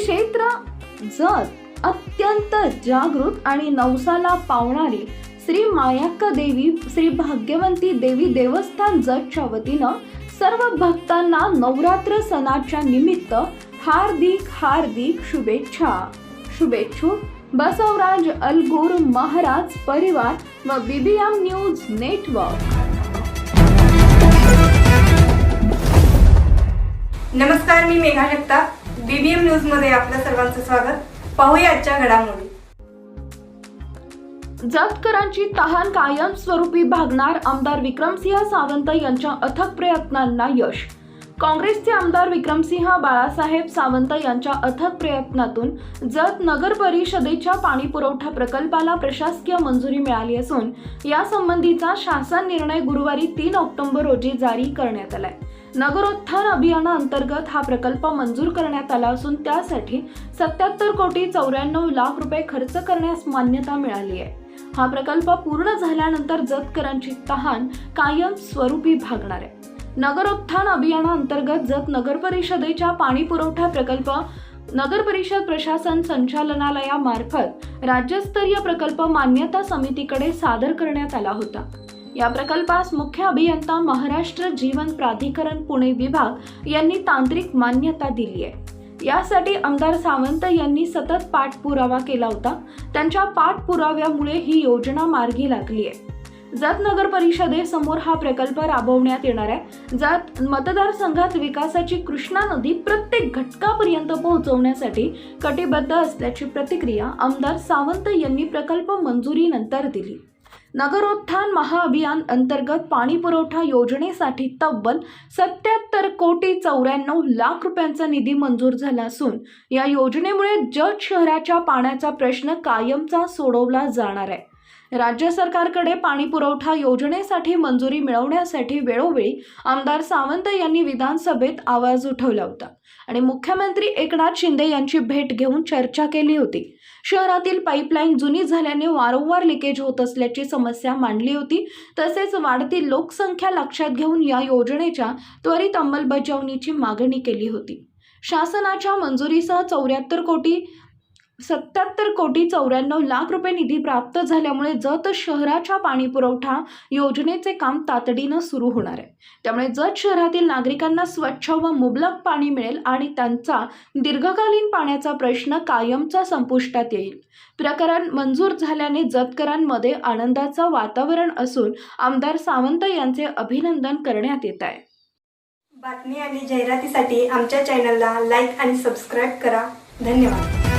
क्षेत्र जत अत्यंत जागृत आणि नवसाला पावणारी श्री मायाक्का देवी श्री भाग्यवंती देवी देवस्थान जतच्या वतीनं सर्व भक्तांना नवरात्र सणाच्या निमित्त हार्दिक हार्दिक शुभेच्छा. शुभेच्छुक बसवराज अलगूर महाराज परिवार व बीबीएम न्यूज नेटवर्क. नमस्कार मी मेघा जगताप. न्यूजमध्ये आपल्या सर्वांचं स्वागत. पाहूया आजच्या घडामोडी. जतकरांची तहान कायमस्वरूपी भागणार आमदार विक्रमसिंह सावंत यांच्या अथक प्रयत्नांना यश. काँग्रेसचे आमदार विक्रमसिंह बाळासाहेब सावंत यांच्या अथक प्रयत्नातून जत नगर परिषदेच्या पाणी पुरवठा प्रकल्पाला प्रशासकीय मंजुरी मिळाली असून यासंबंधीचा शासन निर्णय गुरुवारी तीन ऑक्टोबर रोजी जारी करण्यात आलाय. नगरोत्थान अभियानाअंतर्गत हा प्रकल्प मंजूर करण्यात आला असून त्यासाठी सत्याहत्तर कोटी चौऱ्याण्णव लाख रुपये खर्च करण्यास मान्यता मिळाली आहे. हा प्रकल्प पूर्ण झाल्यानंतर जतकरांची तहान कायम स्वरूपी भागणार आहे. नगरोत्थान अभियानाअंतर्गत जत नगर परिषदेच्या पाणी पुरवठा प्रकल्प नगर परिषद प्रशासन संचालनालयामार्फत राज्यस्तरीय प्रकल्प मान्यता समितीकडे सादर करण्यात आला होता. या प्रकल्पास मुख्य अभियंता महाराष्ट्र जीवन प्राधिकरण पुणे विभाग यांनी तांत्रिक मान्यता दिली आहे यासाठी आमदार सावंत यांनी सतत पाठपुरावा केला होता. त्यांच्या पाठपुराव्यामुळे ही योजना मार्गी लागली आहे जत नगर परिषदेसमोर हा प्रकल्प राबवण्यात येणार आहे. जत मतदारसंघात विकासाची कृष्णा नदी प्रत्येक घटकापर्यंत पोहोचवण्यासाठी कटिबद्ध असल्याची प्रतिक्रिया आमदार सावंत यांनी प्रकल्प मंजुरीनंतर दिली. नगरोत्थान महाअभियान अंतर्गत पाणी पुरवठा योजनेसाठी तब्बल सत्याहत्तर कोटी चौऱ्याण्णव लाख रुपयांचा निधी मंजूर झाला असून या योजनेमुळे जत शहराच्या पाण्याचा प्रश्न कायमचा सोडवला जाणार आहे. राज्य सरकारकडे पाणी पुरवठा योजनेसाठी मंजुरी मिळवण्यासाठी वेळोवेळी आमदार सावंत यांनी विधानसभेत आवाज उठवला होता. आणि मुख्यमंत्री एकनाथ शिंदे यांची भेट घेऊन चर्चा केली होती. शहरातील पाईपलाईन जुनी झाल्याने वारंवार लिकेज होत असल्याची समस्या मांडली होती. तसेच वाढती लोकसंख्या लक्षात घेऊन या योजनेच्या त्वरित अंमलबजावणीची मागणी केली होती. शासनाच्या मंजुरीसह चौऱ्याहत्तर कोटी सत्याहत्तर कोटी चौऱ्याण्णव लाख रुपये निधी प्राप्त झाल्यामुळे जत शहराच्या पाणी पुरवठा योजनेचे काम तातडीनं सुरू होणार आहे. त्यामुळे जत शहरातील नागरिकांना स्वच्छ व मुबलक पाणी मिळेल आणि त्यांचा दीर्घकालीन पाण्याचा प्रश्न कायमचा संपुष्टात येईल. प्रकरण मंजूर झाल्याने जतकरांमध्ये आनंदाचं वातावरण असून आमदार सावंत यांचे अभिनंदन करण्यात येत आहे. बातमी आणि जाहिरातीसाठी आमच्या चॅनलला लाईक आणि सबस्क्राईब करा. धन्यवाद.